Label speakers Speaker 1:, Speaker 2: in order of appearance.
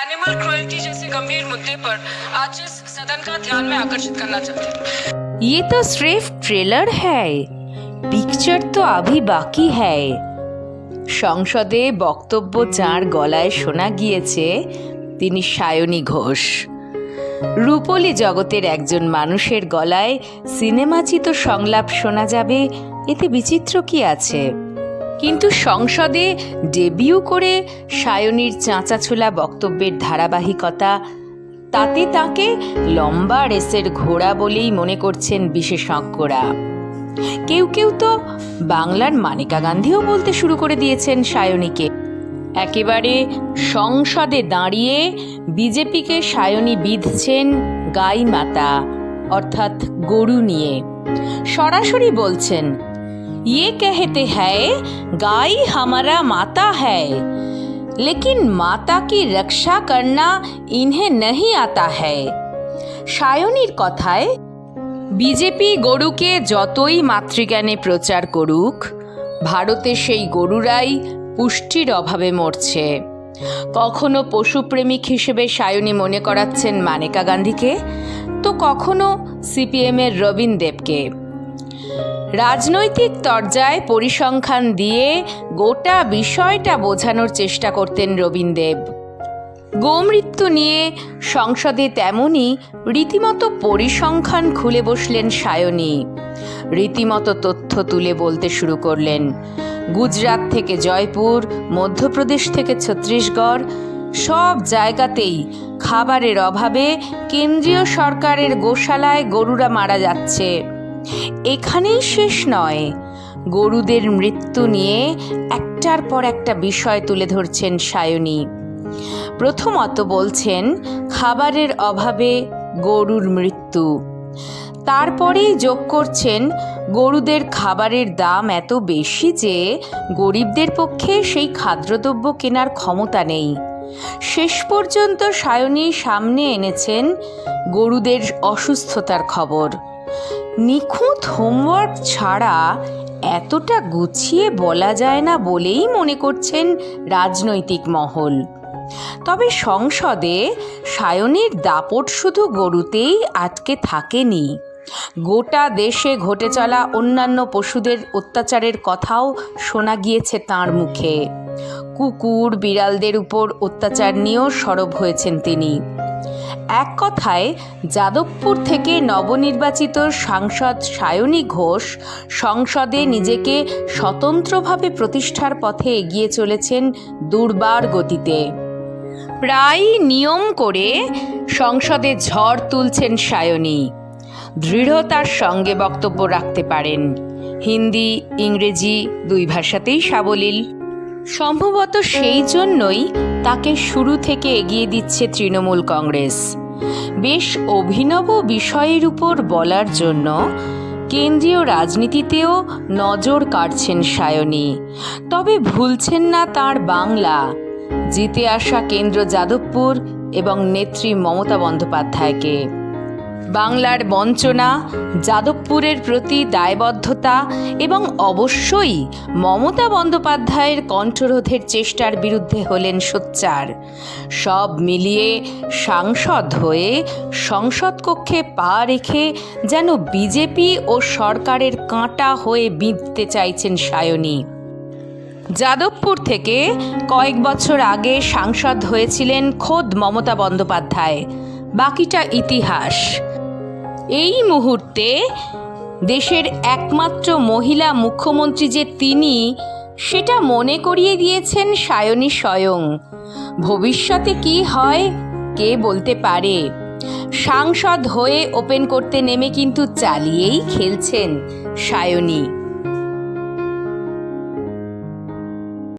Speaker 1: Animal cruelty जैसे गंभीर मुद्दे पर आज इस सदन का ध्यान में आकर्षित करना चाहते हैं
Speaker 2: ये तो सिर्फ ट्रेलर है পিকচার তো अभी বাকি है সংসদে বক্তব্য যাঁর গলায় শোনা গিয়েছে তিনি সায়নী ঘোষ রূপলী জগতের একজন মানুষের গলায় সিনেমাচিত সংলাপ শোনা যাবে এতে বিচিত্র কি আছে কিন্তু সংসদে ডেবিউ করে সায়নীর চাঁচাছোলা বক্তব্যের ধারাবাহিকতা, তাতে তাকে লম্বা রেসের ঘোড়া বলেই মনে করছেন বিশেষজ্ঞরা। কেউ কেউ তো বাংলার মানিকা গান্ধীও বলতে শুরু করে দিয়েছেন সায়নীকে। একেবারে সংসদে দাঁড়িয়ে বিজেপিকে সায়নী বিধছেন গাই মাতা অর্থাৎ গরু নিয়ে। সরাসরি বলছেন ये कहते हैं गाय हमारा माता है लेकिन माता की रक्षा करना इन्हें नहीं आता है সায়নীর কথায় বিজেপি গরুকে যতই মাতৃজ্ঞানে প্রচার করুক ভারতে সেই গরুরাই পুষ্টির অভাবে মরছে কখনো পশুপ্রেমিক হিসেবে সায়নী মনে করাচ্ছেন মানেকা গান্ধীকে তো কখনো সিপিএমের রবীন দেবকে রাজনৈতিক তরজায় পরিসংখ্যান দিয়ে গোটা বিষয়টা বোঝানোর চেষ্টা করতেন রবীন্দেব। গোমৃত্যু নিয়ে সংসদে তেমনই রীতিমতো পরিসংখ্যান খুলে বসলেন সায়নী। রীতিমতো তথ্য তুলে বলতে শুরু করলেন, গুজরাট থেকে জয়পুর, মধ্যপ্রদেশ থেকে ছত্তিশগড়, সব জায়গাতেই খাবারের অভাবে কেন্দ্রীয় সরকারের গোশালায় গরুরা মারা যাচ্ছে। এখানেই শেষ নয়। গরুদের মৃত্যু নিয়ে একটার পর একটা বিষয় তুলে ধরছেন সায়নী। প্রথমত বলছেন, খাবারের অভাবে গরুর মৃত্যু। তারপরেই যোগ করছেন, গরুদের খাবারের দাম এত বেশি যে গরিবদের পক্ষে সেই খাদ্যদ্রব্য কেনার ক্ষমতা নেই। শেষ পর্যন্ত সায়নী সামনে এনেছেন গরুদের অসুস্থতার খবর। নিখুঁত হোমওয়ার্ক ছাড়া এতটা গুছিয়ে বলা যায় না বলেই মনে করছেন রাজনৈতিক মহল। তবে সংসদে সায়নের দাপট শুধু গরুতেই আটকে থাকেনি। গোটা দেশে ঘটে চলা অন্যান্য পশুদের অত্যাচারের কথাও শোনা গিয়েছে তাঁর মুখে। কুকুর, বিড়ালদের উপর অত্যাচার নিয়েও সরব হয়েছেন তিনি। এক কথায়, যাদবপুর থেকে নবনির্বাচিত সাংসদ সায়নী ঘোষ সংসদে নিজেকে স্বতন্ত্রভাবে প্রতিষ্ঠার পথে এগিয়ে চলেছেন দুর্বার গতিতে। প্রায় নিয়ম করে সংসদে ঝড় তুলছেন সায়নী। দৃঢ়তার সঙ্গে বক্তব্য রাখতে পারেন। হিন্দি, ইংরেজি দুই ভাষাতেই সাবলীল। সম্ভবত সেই জন্যই তাকে শুরু থেকে এগিয়ে দিচ্ছে তৃণমূল কংগ্রেস। বেশ অভিনব বিষয়ের উপর বলার জন্য কেন্দ্রীয় রাজনীতিতেও নজর কাটছেন সায়নী। তবে ভুলছেন না তার বাংলা। জিতে আসা কেন্দ্র যাদবপুর এবং নেত্রী মমতা বন্দ্যোপাধ্যায়কে। বাংলার বঞ্চনা, যাদবপুরের প্রতি দায়বদ্ধতা এবং অবশ্যই মমতা বন্দ্যোপাধ্যায়ের কণ্ঠরোধের চেষ্টার বিরুদ্ধে হলেন সোচ্চার। সব মিলিয়ে সাংসদ হয়ে সংসদ কক্ষে পা রেখে যেন বিজেপি ও সরকারের কাঁটা হয়ে বিঁধতে চাইছেন সায়নী। যাদবপুর থেকে কয়েক বছর আগে সাংসদ হয়েছিলেন খোদ মমতা বন্দ্যোপাধ্যায়। বাকিটা ইতিহাস। এই মুহূর্তে দেশের একমাত্র মহিলা মুখ্যমন্ত্রী যে তিনি, সেটা মনে করিয়ে দিয়েছেন সায়নী স্বয়ং। ভবিষ্যতে কি হয়, কে বলতে পারে? সাংসদ হয়ে ওপেন করতে নেমে কিন্তু চালিয়েই খেলছেন সায়নী।